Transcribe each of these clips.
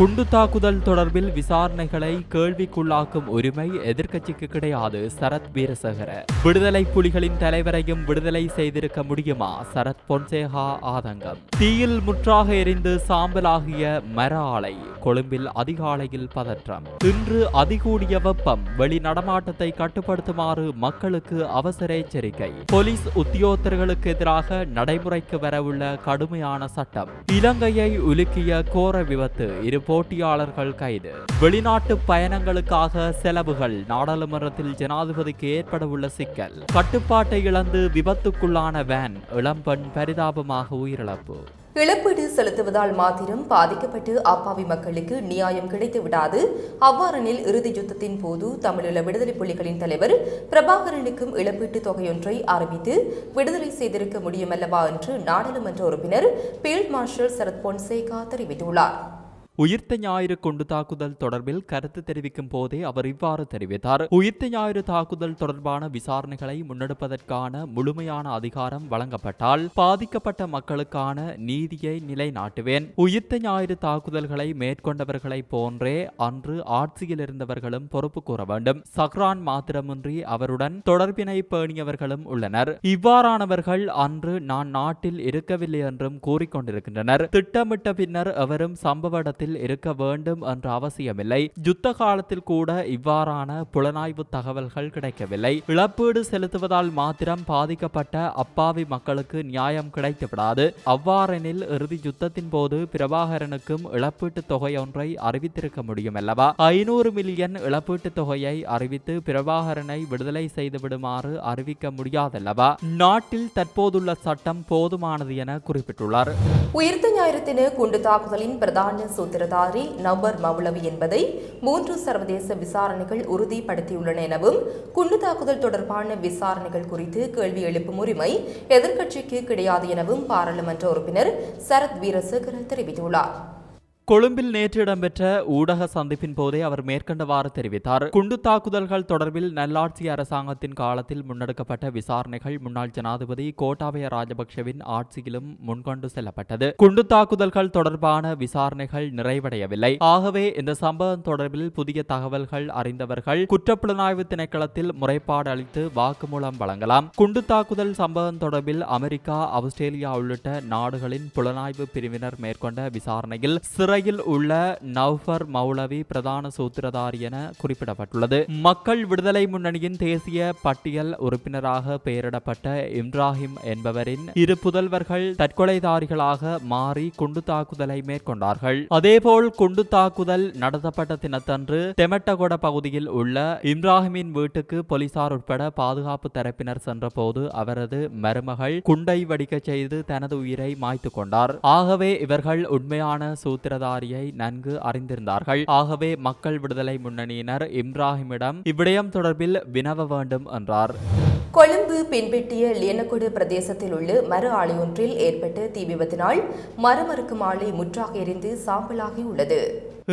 குண்டு தாக்குதல் தொடர்பில் விசாரணைகளை கேள்விக்குள்ளாக்கும் உரிமை எதிர்க்கட்சிக்கு கிடையாது சரத் வீரசேகர. விடுதலை புலிகளின் தலைவரையும் விடுதலை செய்திருக்க முடியுமா? சரத் பொன்சேகா ஆதங்கம். தீயில் முற்றாக எரிந்து சாம்பலாகிய மர ஆலை கொழும்பில் அதிகாலையில் பதற்றம். இன்று அதிகூடிய வெப்பம் வெளி நடமாட்டத்தை கட்டுப்படுத்துமாறு மக்களுக்கு அவசர எச்சரிக்கை. போலீஸ் உத்தியோகத்தர்களுக்கு எதிராக நடைமுறைக்கு வரவுள்ள கடுமையான சட்டம். இலங்கையை உலுக்கிய கோர விபத்து இரு போட்டியாளர்கள் கைது. வெளிநாட்டு பயணங்களுக்காக செலவுகள். நாடாளுமன்றத்தில் ஜனாதிபதிக்கு ஏற்படவுள்ள சிக்கல். கட்டுப்பாட்டை இழந்து விபத்துக்குள்ளான வேன். இளம்பெண் பரிதாபமாக உயிரிழப்பு. இழப்பீடு செலுத்துவதால் மாத்திரம் பாதிக்கப்பட்டு அப்பாவி மக்களுக்கு நியாயம் கிடைத்து விடாது அவ்வாறெனில் இறுதி யுத்தத்தின் போது தமிழீழ விடுதலை புலிகளின் தலைவர் பிரபாகரனுக்கும் இழப்பீட்டுத் தொகையொன்றை அறிவித்து விடுதலை செய்திருக்க முடியுமல்லவா என்று நாடாளுமன்ற உறுப்பினர் ஃபீல்ட் மார்ஷல் சரத் பொன்சேகா தெரிவித்துள்ளார். உயிர்த்த ஞாயிறு குண்டு தாக்குதல் தொடர்பில் கருத்து தெரிவிக்கும் போதே அவர் இவ்வாறு தெரிவித்தார். உயிர்த்த ஞாயிறு தாக்குதல் தொடர்பான விசாரணைகளை முன்னெடுப்பதற்கான முழுமையான அதிகாரம் வழங்கப்பட்டால் பாதிக்கப்பட்ட மக்களுக்கான நீதியை நிலைநாட்டுவேன். உயிர்த்த ஞாயிறு தாக்குதல்களை மேற்கொண்டவர்களைப் போன்றே அன்று ஆட்சியில் இருந்தவர்களும் பொறுப்பு கூற வேண்டும். சஹ்ரான் மாத்திரமின்றி அவருடன் தொடர்பினை பேணியவர்களும் உள்ளனர். இவ்வாறானவர்கள் அன்று நான் நாட்டில் இருக்கவில்லை என்றும் கூறிக்கொண்டிருக்கின்றனர். திட்டமிட்ட பின்னர் அவரும் சம்பவ இடத்தில் இருக்க வேண்டும் என்ற அவசியமில்லை. யுத்த காலத்தில் கூட இவ்வாறான புலனாய்வு தகவல்கள் கிடைக்கவில்லை. இழப்பீடு செலுத்துவதால் மாத்திரம் பாதிக்கப்பட்ட அப்பாவி மக்களுக்கு நியாயம் கிடைத்துவிடாது. அவ்வாறெனில் இறுதி யுத்தத்தின் போது பிரபாகரனுக்கும் இழப்பீட்டு தொகை ஒன்றை அறிவித்திருக்க முடியும் அல்லவா ஐநூறு மில்லியன் இழப்பீட்டு தொகையை அறிவித்து பிரபாகரனை விடுதலை செய்துவிடுமாறு அறிவிக்க முடியாதல்லவா? நாட்டில் தற்போதுள்ள சட்டம் போதுமானது என குறிப்பிட்டுள்ளார். உயிர்த்த ஞாயிறு குண்டு தாக்குதலின் பிரதான சூத்திரதாரி நபர் மௌலவி என்பதை மூன்று சர்வதேச விசாரணைகள் உறுதிப்படுத்தியுள்ளன எனவும் குண்டு தாக்குதல் தொடர்பான விசாரணைகள் குறித்து கேள்வி எழுப்பும் உரிமை எதிர்க்கட்சிக்கு கிடையாது எனவும் பாராளுமன்ற உறுப்பினர் சரத் வீரசேகர தெரிவித்துள்ளார். கொழும்பில் நேற்று இடம்பெற்ற ஊடக சந்திப்பின் போதே அவர் மேற்கண்டவாறு தெரிவித்தார். குண்டு தாக்குதல்கள் தொடர்பில் நல்லாட்சி அரசாங்கத்தின் காலத்தில் முன்னெடுக்கப்பட்ட விசாரணைகள் முன்னாள் ஜனாதிபதி கோட்டாபய ராஜபக்ஷவின் ஆட்சியிலும் முன்கொண்டு செல்லப்பட்டது. குண்டு தாக்குதல்கள் தொடர்பான விசாரணைகள் நிறைவடையவில்லை. ஆகவே இந்த சம்பவம் தொடர்பில் புதிய தகவல்கள் அறிந்தவர்கள் குற்றப்புலனாய்வு திணைக்களத்தில் முறைப்பாடு அளித்து வாக்குமூலம் வழங்கலாம். குண்டு தாக்குதல் சம்பவம் தொடர்பில் அமெரிக்கா ஆஸ்திரேலியா உள்ளிட்ட நாடுகளின் புலனாய்வு பிரிவினர் மேற்கொண்ட விசாரணையில் சிறை சிறையில் உள்ள நவ்ஃபர் மௌலவி பிரதான சூத்திரதாரி என குறிப்பிடப்பட்டுள்ளது. மக்கள் விடுதலை முன்னணியின் தேசிய பட்டியல் உறுப்பினராக பெயரிடப்பட்ட இப்ராஹிம் என்பவரின் இரு புதல்வர்கள் தற்கொலைதாரிகளாக மாறி குண்டு தாக்குதலை மேற்கொண்டார்கள். அதேபோல் குண்டு தாக்குதல் நடத்தப்பட்ட தினத்தன்று தெமட்டகொட பகுதியில் உள்ள இப்ராஹிமின் வீட்டுக்கு போலீசார் உட்பட பாதுகாப்பு தரப்பினர் சென்றபோது அவரது மருமகள் குண்டை வடிக்கச் செய்து தனது உயிரை மாய்த்து கொண்டார். ஆகவே இவர்கள் உண்மையான சூத்திர பட்டதாரியை நன்கு அறிந்திருந்தார்கள். ஆகவே மக்கள் விடுதலை முன்னணியினர் இப்ராஹிமிடம் இவ்விடயம் தொடர்பில் வினவ வேண்டும் என்றார். கொழும்பு பின்பற்றிய லியனக்குடு பிரதேசத்தில் உள்ள மறு ஆலை ஒன்றில் ஏற்பட்ட தீ விபத்தினால் மரமறுக்கும் ஆலை முற்றாக எரிந்து சாம்பலாகி உள்ளது.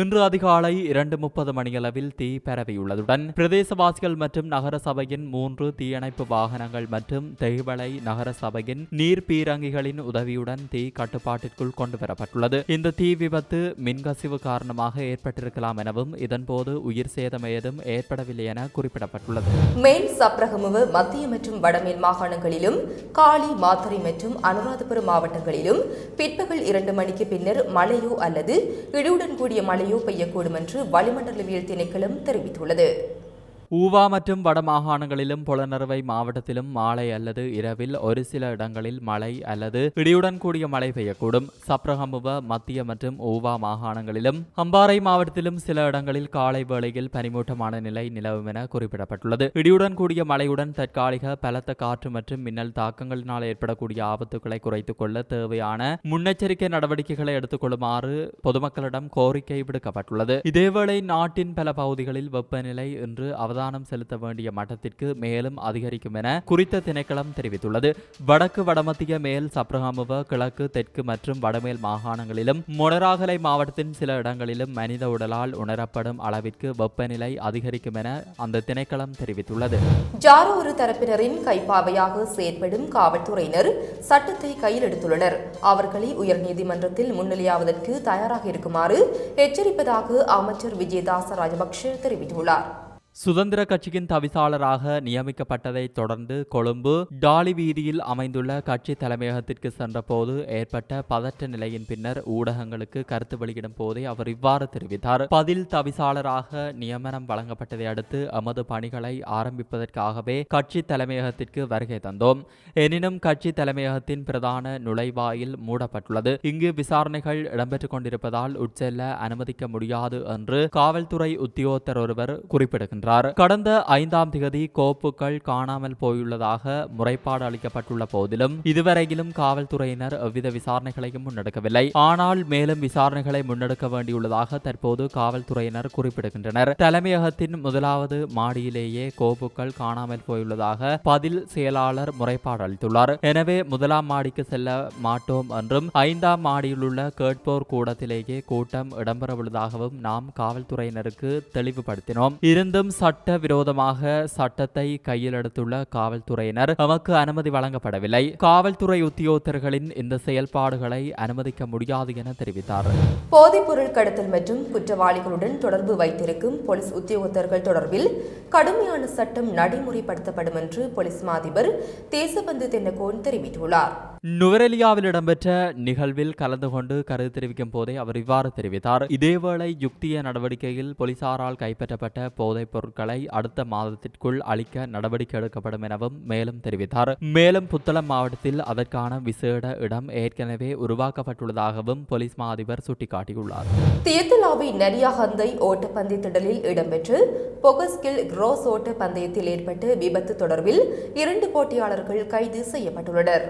இன்று அதிகாலை இரண்டு முப்பது மணியளவில் தீ பரவியுள்ளதுடன் பிரதேசவாசிகள் மற்றும் நகர சபையின் மூன்று தீயணைப்பு வாகனங்கள் மற்றும் தெய்வளை நகர சபையின் நீர் பீரங்கிகளின் உதவியுடன் தீ கட்டுப்பாட்டிற்குள் கொண்டுவரப்பட்டுள்ளது. இந்த தீ விபத்து மின்கசிவு காரணமாக ஏற்பட்டிருக்கலாம் எனவும் இதன்போது உயிர் சேதம் ஏதும் ஏற்படவில்லை என குறிப்பிடப்பட்டுள்ளது. மேல் சப்ரகமுவ மத்திய மற்றும் வடமேல் மாகாணங்களிலும் காலி மாத்தறை மற்றும் அனுராதபுரம் மாவட்டங்களிலும் பிற்பகல் இரண்டு மணிக்கு பின்னர் மழையோ அல்லது இடியுடன் கூடிய மழை மழையோ பெய்யக்கூடும் என்று வளிமண்டலவியல் திணைக்களம் தெரிவித்துள்ளது. ஊவா மற்றும் வடமாகாணங்களிலும் புலனறுவை மாவட்டத்திலும் மாலை அல்லது இரவில் ஒரு சில இடங்களில் மழை அல்லது இடியுடன் கூடிய மழை பெய்யக்கூடும். சப்ரஹமுவ மத்திய மற்றும் ஊவா மாகாணங்களிலும் அம்பாறை மாவட்டத்திலும் சில இடங்களில் காலை வேளையில் பனிமூட்டமான நிலை நிலவும் என குறிப்பிடப்பட்டுள்ளது. இடியுடன் கூடிய மழையுடன் தற்காலிக பலத்த காற்று மற்றும் மின்னல் தாக்கங்களினால் ஏற்படக்கூடிய ஆபத்துக்களை குறைத்துக் கொள்ள தேவையான முன்னெச்சரிக்கை நடவடிக்கைகளை எடுத்துக்கொள்ளுமாறு பொதுமக்களிடம் கோரிக்கை விடுக்கப்பட்டுள்ளது. இதேவேளை நாட்டின் பல பகுதிகளில் வெப்பநிலை இன்று அவத அவதானம் செலுத்த வேண்டிய மட்டத்திற்கு மேலும் அதிகரிக்கும் என குறித்த திணைக்களம் தெரிவித்துள்ளது. வடக்கு வடமத்திய மேல் சப்ரஹாமுவ கிழக்கு தெற்கு மற்றும் வடமேல் மாகாணங்களிலும் மொனராகலை மாவட்டத்தின் சில இடங்களிலும் மனித உடலால் உணரப்படும் அளவிற்கு வெப்பநிலை அதிகரிக்கும் என அந்த திணைக்களம் தெரிவித்துள்ளது. ஜாரோ ஒரு தரப்பினரின் கைப்பாவையாக செயற்படும் காவல்துறையினர் சட்டத்தை கையில் எடுத்துள்ளனர். அவர்களை உயர்நீதிமன்றத்தில் முன்னிலையாவதற்கு தயாராக இருக்குமாறு எச்சரிப்பதாக அமைச்சர் விஜயதாச ராஜபக்ஷ தெரிவித்துள்ளார். சுதந்திர கட்சியின் தவிசாளராக நியமிக்கப்பட்டதை தொடர்ந்து கொழும்பு டாலி வீதியில் அமைந்துள்ள கட்சி தலைமையகத்திற்கு சென்றபோது ஏற்பட்ட பதற்ற நிலையின் பின்னர் ஊடகங்களுக்கு கருத்து வெளியிடும் போதே அவர் இவ்வாறு தெரிவித்தார். பதில் தவிசாளராக நியமனம் வழங்கப்பட்டதை அடுத்து எமது பணிகளை ஆரம்பிப்பதற்காகவே கட்சி தலைமையகத்திற்கு வருகை தந்தோம். எனினும் கட்சி தலைமையகத்தின் பிரதான நுழைவாயில் மூடப்பட்டுள்ளது. இங்கு விசாரணைகள் இடம்பெற்றுக் கொண்டிருப்பதால் உட்செல்ல அனுமதிக்க முடியாது என்று காவல்துறை உத்தியோகத்தர் ஒருவர் குறிப்பிடுகின்றார். கடந்த ஐந்தாம் திகதி கோப்புகள் காணாமல் போயுள்ளதாக முறைப்பாடு அளிக்கப்பட்டுள்ள போதிலும் இதுவரையிலும் காவல்துறையினர் எவ்வித விசாரணைகளையும் முன்னெடுக்கவில்லை. ஆனால் மேலும் விசாரணைகளை முன்னெடுக்க வேண்டியுள்ளதாக தற்போது காவல்துறையினர் குறிப்பிடுகின்றனர். தலைமையகத்தின் முதலாவது மாடியிலேயே கோப்புகள் காணாமல் போயுள்ளதாக பதில் செயலாளர் முறைப்பாடு அளித்துள்ளார். எனவே முதலாம் மாடிக்கு செல்ல மாட்டோம் என்றும் ஐந்தாம் மாடியில் உள்ள கேட்போர் கூடத்திலேயே கூட்டம் இடம்பெறவுள்ளதாகவும் நாம் காவல்துறையினருக்கு தெளிவுபடுத்தினோம். இருந்தும் சட்ட விரோதமாக சட்டத்தை கையில் எடுத்துள்ள காவல்துறையினர் தமக்கு அனுமதி வழங்கப்படவில்லை. காவல்துறை உத்தியோகத்தர்களின் இந்த செயல்பாடுகளை அனுமதிக்க முடியாது என தெரிவித்தார். போதைப்பொருள் கடத்தல் மற்றும் குற்றவாளிகளுடன் தொடர்பு வைத்திருக்கும் போலீஸ் உத்தியோகத்தர்கள் தொடர்பில் கடுமையான சட்டம் நடைமுறைப்படுத்தப்படும் என்று போலீஸ் மாதிபர் தேசபந்து தென்னகோன் தெரிவித்துள்ளார். நுவரெலியாவில் இடம்பெற்ற நிகழ்வில் கலந்து கொண்டு கருத்து தெரிவிக்கும் போதே அவர் இவ்வாறு தெரிவித்தார். இதேவேளை யுக்திய நடவடிக்கையில் போலீசாரால் கைப்பற்றப்பட்ட போதைப் பொருட்களை அடுத்த மாதத்திற்குள் அளிக்க நடவடிக்கை எடுக்கப்படும் எனவும் மேலும் தெரிவித்தார். மேலும் புத்தளம் மாவட்டத்தில் அதற்கான விசேட இடம் ஏற்கனவே உருவாக்கப்பட்டுள்ளதாகவும் போலீஸ் மா அதிபர் சுட்டிக்காட்டியுள்ளார் தியத்தலாவி நரியாகந்தை ஓட்டப்பந்தய திடலில் இடம்பெற்று பொகஸ்கில் கிராஸ் ஓட்ட பந்தயத்தில் ஏற்பட்ட விபத்து தொடர்பில் இரண்டு போட்டியாளர்கள் கைது செய்யப்பட்டுள்ளனர்.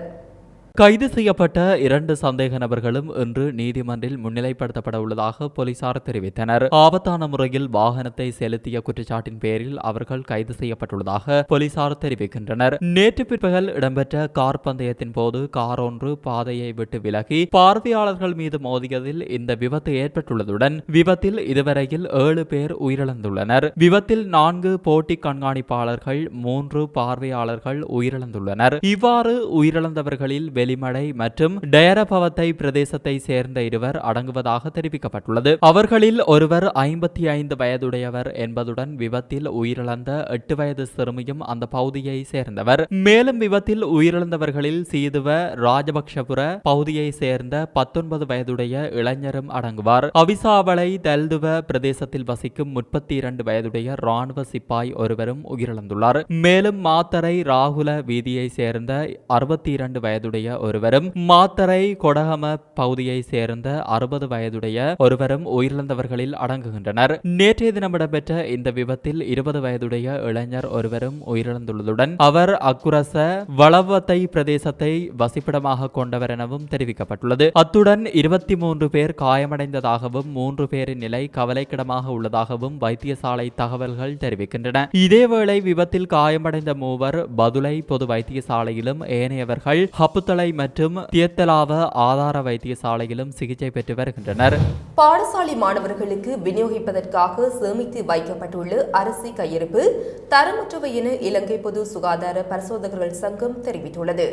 கைது செய்யப்பட்ட இரண்டு சந்தேக நபர்களும் இன்று நீதிமன்றில் முன்னிலைப்படுத்தப்பட உள்ளதாக போலீசார் தெரிவித்தனர். ஆபத்தான முறையில் வாகனத்தை செலுத்திய குற்றச்சாட்டின் பேரில் அவர்கள் கைது செய்யப்பட்டுள்ளதாக போலீசார் தெரிவிக்கின்றனர். நேற்று பிற்பகல் இடம்பெற்ற கார் பந்தயத்தின் போது கார் ஒன்று பாதையை விட்டு விலகி பார்வையாளர்கள் மீது மோதியதில் இந்த விபத்து ஏற்பட்டுள்ளதுடன் விபத்தில் இதுவரையில் ஏழு பேர் உயிரிழந்துள்ளனர். விபத்தில் நான்கு போட்டி கண்காணிப்பாளர்கள் மூன்று பார்வையாளர்கள் உயிரிழந்துள்ளனர். இவ்வாறு உயிரிழந்தவர்களில் வெளிமடை மற்றும் டயரபவத்தை பிரதேசத்தை சேர்ந்த இருவர் அடங்குவதாக தெரிவிக்கப்பட்டுள்ளது. அவர்களில் ஒருவர் ஐம்பத்தி ஐந்து வயதுடையவர் என்பதுடன் விபத்தில் உயிரிழந்த எட்டு வயது சிறுமியும் அந்த பகுதியை சேர்ந்தவர். மேலும் விபத்தில் உயிரிழந்தவர்களில் சீதுவ ராஜபக்ஷபுர பகுதியை சேர்ந்த பத்தொன்பது வயதுடைய இளைஞரும் அடங்குவார். அவிசாவளை தல்துவ பிரதேசத்தில் வசிக்கும் முப்பத்தி இரண்டு வயதுடைய ராணுவ சிப்பாய் ஒருவரும் உயிரிழந்துள்ளார். மேலும் மாத்தரை ராகுல வீதியை சேர்ந்த அறுபத்தி இரண்டு வயதுடைய ஒருவரும் மாத்தரை கொடகம பகுதியை சேர்ந்த அறுபது வயதுடைய ஒருவரும் உயிரிழந்தவர்களில் அடங்குகின்றனர். நேற்றைய தினம் இடம்பெற்ற இந்த விபத்தில் இருபது வயதுடைய இளைஞர் ஒருவரும் உயிரிழந்துள்ளதுடன் அவர் அக்குரச வளவத்தை பிரதேசத்தை வசிப்பிடமாக கொண்டவர் எனவும் தெரிவிக்கப்பட்டுள்ளது. அத்துடன் இருபத்தி மூன்று பேர் காயமடைந்ததாகவும் மூன்று பேரின் நிலை கவலைக்கிடமாக உள்ளதாகவும் வைத்தியசாலை தகவல்கள் தெரிவிக்கின்றன. இதேவேளை விபத்தில் காயமடைந்த மூவர் பதுளை பொது வைத்தியசாலையிலும் ஏனையவர்கள் ஹப்புத்தள மற்றும் தியத்தலாவ ஆதார வைத்தியசாலையிலும் சிகிச்சை பெற்று வருகின்றனர். பாடசாலை மாணவர்களுக்கு விநியோகிப்பதற்காக சேமித்து வைக்கப்பட்டுள்ள அரிசி கையிருப்பு தரமற்றவை என இலங்கை பொது சுகாதார பரிசோதகர்கள் சங்கம் தெரிவித்துள்ளது.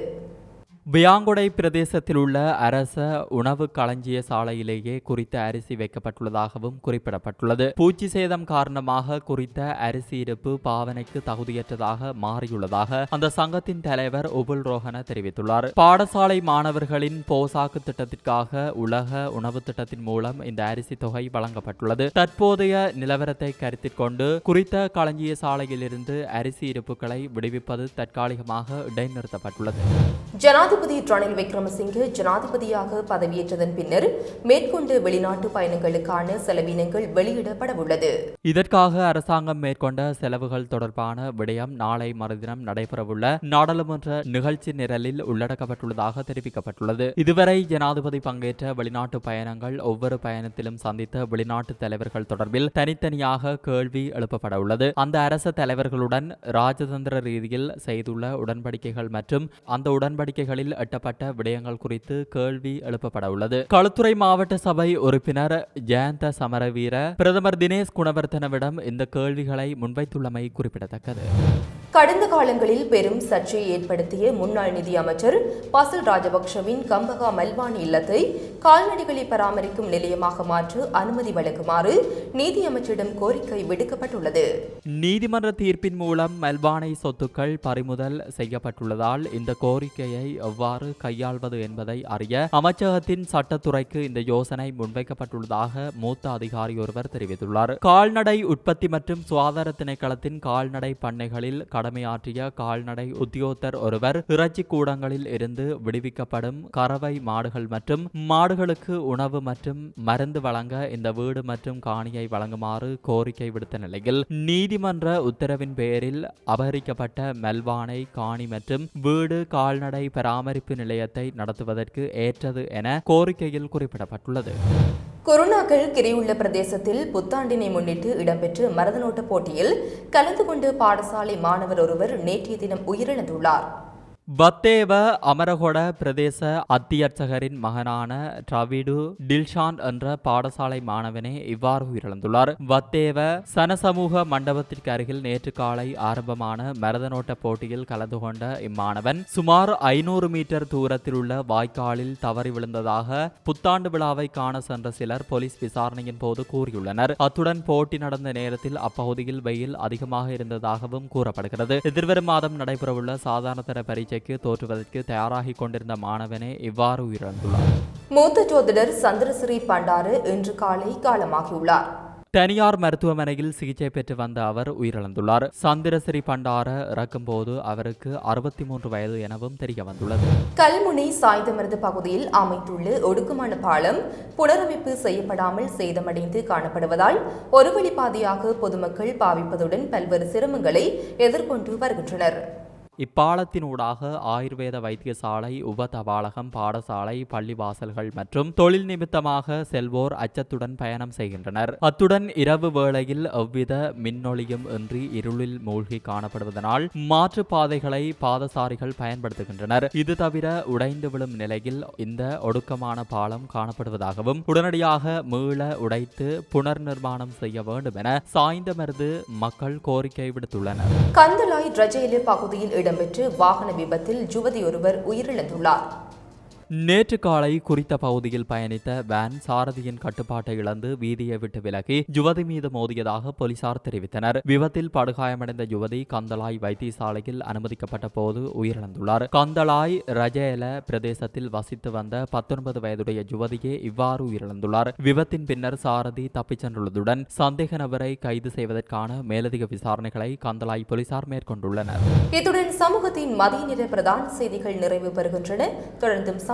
வியாங்குடை பிரதேசத்தில் உள்ள அரச உணவு களஞ்சிய சாலையிலேயே குறித்த அரிசி வைக்கப்பட்டுள்ளதாகவும் குறிப்பிடப்பட்டுள்ளது. பூச்சி சேதம் காரணமாக குறித்த அரிசி இருப்பு பாவனைக்கு தகுதியற்றதாக மாறியுள்ளதாக அந்த சங்கத்தின் தலைவர் உபுல் ரோஹன தெரிவித்துள்ளார். பாடசாலை மாணவர்களின் போசாக்கு திட்டத்திற்காக உலக உணவு திட்டத்தின் மூலம் இந்த அரிசி தொகை வழங்கப்பட்டுள்ளது. தற்போதைய நிலவரத்தை கருத்தில் கொண்டு குறித்த களஞ்சிய சாலையிலிருந்து அரிசி இருப்புகளை விடுவிப்பது தற்காலிகமாக இடைநிறுத்தப்பட்டுள்ளது. ஜனாதிபதி ரணில் விக்ரமசிங்கே ஜனாதிபதியாக பதவியேற்றதன் பின்னர் மேற்கொண்ட வெளிநாட்டு பயணங்களுக்கான செலவினங்கள் வெளியிடப்படவுள்ளது. இதற்காக அரசாங்கம் மேற்கொண்ட செலவுகள் தொடர்பான விடயம் நாளை மறுதினம் நடைபெறவுள்ள நாடாளுமன்ற நிகழ்ச்சி நிரலில் உள்ளடக்கப்பட்டுள்ளதாக தெரிவிக்கப்பட்டுள்ளது. இதுவரை ஜனாதிபதி பங்கேற்ற வெளிநாட்டு பயணங்கள் ஒவ்வொரு பயணத்திலும் சந்தித்த வெளிநாட்டு தலைவர்கள் தொடர்பில் தனித்தனியாக கேள்வி எழுப்பப்பட உள்ளது அந்த அரச தலைவர்களுடன் ராஜதந்திர ரீதியில் செய்துள்ள உடன்படிக்கைகள் மற்றும் அந்த உடன்படிக்கைகளில் எட்டப்பட்ட விடயங்கள் குறித்து கேள்வி எழுப்பப்பட உள்ளது களுத்துறை மாவட்ட சபை உறுப்பினர் ஜெயந்த சமரவீர பிரதமர் தினேஷ் குணவர்த்தனவிடம் இந்த கேள்விகளை முன்வைத்துள்ளமை குறிப்பிடத்தக்கது. கடந்த காலங்களில் பெரும் சர்ச்சையை ஏற்படுத்திய முன்னாள் நிதி அமைச்சர் பசில் ராஜபக்ஷவின் கம்பகா மல்வானி இல்லத்தை கால்நடைகளை பராமரிக்கும் நிலையமாக மாற்ற அனுமதி வழங்குமாறு நீதியமைச்சரிடம் கோரிக்கை விடுக்கப்பட்டுள்ளது. நீதிமன்ற தீர்ப்பின் மூலம் மல்வானை சொத்துக்கள் பறிமுதல் செய்யப்பட்டுள்ளதால் இந்த கோரிக்கையை எவ்வாறு கையாள்வது என்பதை அறிய அமைச்சகத்தின் சட்டத்துறைக்கு இந்த யோசனை முன்வைக்கப்பட்டுள்ளதாக மூத்த அதிகாரி ஒருவர் தெரிவித்துள்ளார். கால்நடை உற்பத்தி மற்றும் சுகாதார திணைக்களத்தின் கால்நடை பண்ணைகளில் கடமையாற்றிய கால்நடை உத்தியோகத்தர் ஒருவர் இறைச்சி கூடங்களில் இருந்து விடுவிக்கப்படும் கறவை மாடுகள் மற்றும் மாடுகளுக்கு உணவு மற்றும் மருந்து வழங்க இந்த வீடு மற்றும் காணியை வழங்குமாறு கோரிக்கை விடுத்த நிலையில் நீதிமன்ற உத்தரவின் பேரில் அபகரிக்கப்பட்ட மெல்வானை காணி மற்றும் வீடு கால்நடை பராமரிப்பு நிலையத்தை நடத்துவதற்கு ஏற்றது என கோரிக்கையில் குறிப்பிடப்பட்டுள்ளது. கொரோனாக்கள் கிரியுள்ள பிரதேசத்தில் புத்தாண்டினை முன்னிட்டு இடம்பெற்ற மரதனோட்ட போட்டியில் கலந்து கொண்டு பாடசாலை மாணவர் ஒருவர் நேற்றைய தினம் உயிரிழந்துள்ளார். பத்தேவ அமரகொட பிரதேச அத்தியர்ச்சகரின் மகனான டிராவிடு டில்ஷான் என்ற பாடசாலை மாணவனே இவ்வாறு உயிரிழந்துள்ளார். வத்தேவ சனசமூக மண்டபத்திற்கு அருகில் நேற்று காலை ஆரம்பமான மரதனோட்ட போட்டியில் கலந்து கொண்ட இம்மாணவன் சுமார் ஐநூறு மீட்டர் தூரத்தில் உள்ள வாய்க்காலில் தவறி விழுந்ததாக புத்தாண்டு விழாவை காண சென்ற சிலர் போலீஸ் விசாரணையின் போது கூறியுள்ளனர். அத்துடன் போட்டி நடந்த நேரத்தில் அப்பகுதியில் வெயில் அதிகமாக இருந்ததாகவும் கூறப்படுகிறது. எதிர்வரும் மாதம் நடைபெறவுள்ள சாதாரணதர பரீட்சைக்கு தோற்றுவதற்கு தயாராகிக் கொண்டிருந்த மாணவனே இவ்வாறு உயிரிழந்துள்ளார் மூத்த ஜோதிடர் சந்திரசிறி பண்டாரு இன்று காலை காலமாகியுள்ளார். தனியார் மருத்துவமனையில் சிகிச்சை பெற்று வந்த அவர் உயிரிழந்துள்ளார். சந்திரசிறி பண்டார இறக்கும்போது அவருக்கு அறுபத்தி மூன்று வயது எனவும் தெரிய வந்துள்ளது கல்முனை சாய்ந்தமருது பகுதியில் அமைந்துள்ள ஒடுக்குமான பாலம் புனரமைப்பு செய்யப்படாமல் சேதமடைந்து காணப்படுவதால் ஒரு வழிப்பாதையாக பொதுமக்கள் பாவிப்பதுடன் பல்வேறு சிரமங்களை எதிர்கொண்டு வருகின்றனர். இப்பாலத்தினூடாக ஆயுர்வேத வைத்தியசாலை உப தபாலகம் பாடசாலை பள்ளிவாசல்கள் மற்றும் தொழில் நிமித்தமாக செல்வோர் அச்சத்துடன் பயணம் செய்கின்றனர். அத்துடன் இரவு வேளையில் எவ்வித மின்னொளியும் இன்றி இருளில் மூழ்கி காணப்படுவதனால் மாற்று பாதைகளை பாதசாரிகள் பயன்படுத்துகின்றனர். இது தவிர உடைந்து விழும் நிலையில் இந்த ஒடுக்கமான பாலம் காணப்படுவதாகவும் உடனடியாக மீள உடைத்து புனர் நிர்மாணம் செய்ய வேண்டும் என சாய்ந்தமருது மக்கள் கோரிக்கை விடுத்துள்ளனர். கந்தலாய் ரஜேலு பகுதியில் இடம்பெற்று வாகன விபத்தில் யுவதி ஒருவர் உயிரிழந்துள்ளார். நேற்று காலை குறித்த பகுதியில் பயணித்த வேன் சாரதியின் கட்டுப்பாட்டை இழந்து வீதியை விட்டு விலகி யுவதி மீது மோதியதாக போலீசார் தெரிவித்தனர். விபத்தில் படுகாயமடைந்த யுவதி கந்தலாய் வைத்தியசாலையில் அனுமதிக்கப்பட்ட போது உயிரிழந்துள்ளார். கந்தளாய் ரஜேல பிரதேசத்தில் வசித்து வந்த பத்தொன்பது வயதுடைய யுவதியே இவ்வாறு உயிரிழந்துள்ளார். விபத்தின் பின்னர் சாரதி தப்பிச் சென்றுள்ளதுடன் சந்தேக நபரை கைது செய்வதற்கான மேலதிக விசாரணைகளை கந்தளாய் போலீசார் மேற்கொண்டுள்ளனர். இத்துடன் சமூகத்தின் மதிய நிற பிரதான செய்திகள் நிறைவு பெறுகின்றன. தொடர்ந்தும்